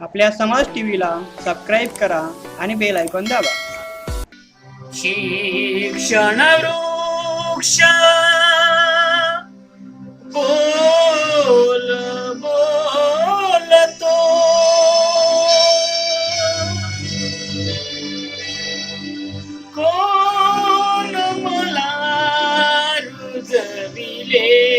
आपल्या समाज टीव्हीला सबस्क्राईब करा आणि बेल ऐकून दाबा. शिक्षण वृक्ष बोल बोलतो कोण मला रुजविले?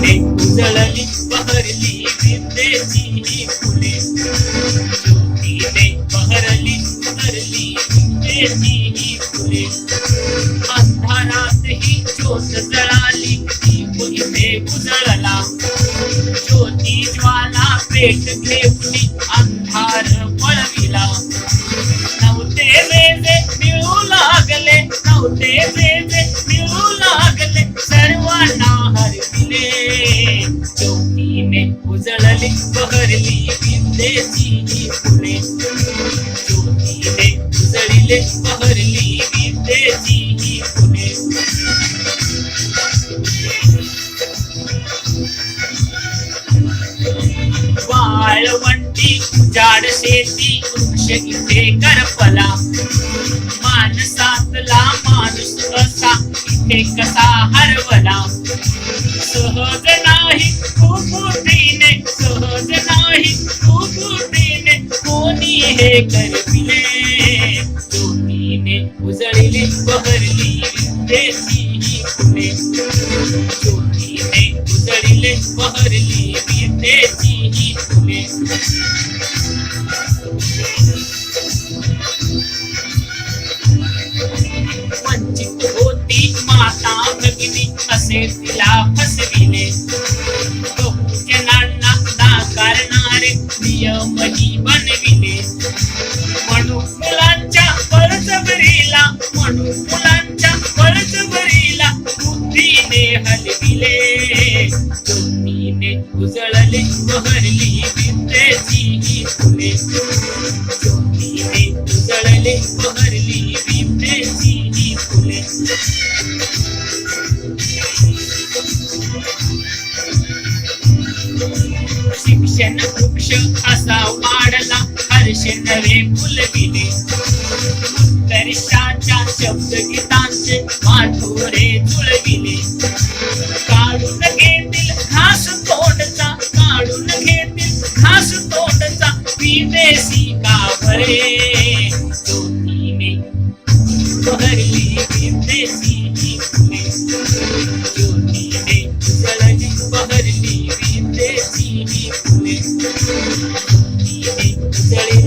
ज्योतीने जळली बहरली विद्येची ही फुले ज्योतीने बहरली बहरली विद्येची ही फुले अंधारात ही ज्योत जळाली दीप इथे उजळला. ज्योती ज्वाला पेट घेऊन अंधार पळविला. नव्हते वेजे मिळू लागले नव्हते बहरली विद्येची ही फुले. ज्योतीने उजळले बहरली विद्येची ही फुले. वाळवंटी जाड शेती वृक्ष इथे करपला. माणसातला माणूस असा इथे कसा हरवला. सहज कोणी हे करविले ज्योतीने उजळली बहरली विद्येची ही फुले ज्योतीने उजळले बहरली विद्येची ही फुले वंचित होती माता भगिनी असे तिला फसविले नियमही बनविले म्हणून मुलांच्या बळजबरीला म्हणून मुलांच्या बळजबरीला बुद्धीने हलविले. ज्योतीने उजळले बहरली विद्येची ही फुले. ज्योतीने उजळले बहरली विद्येची ही फुले. शिक्षण वृक्ष हर्ष नवे फुलविले उत्कर्षाच्या शब्द गीतांचे माठोरे जुळविले काढून घेतील घास तोंडचा काढून घेतील घास तोंडचा विदेशी कावरे ज्योतीने बहरली विदेशी ही फुले ज्योतीने उजळली बहरली विदेशी ही फुले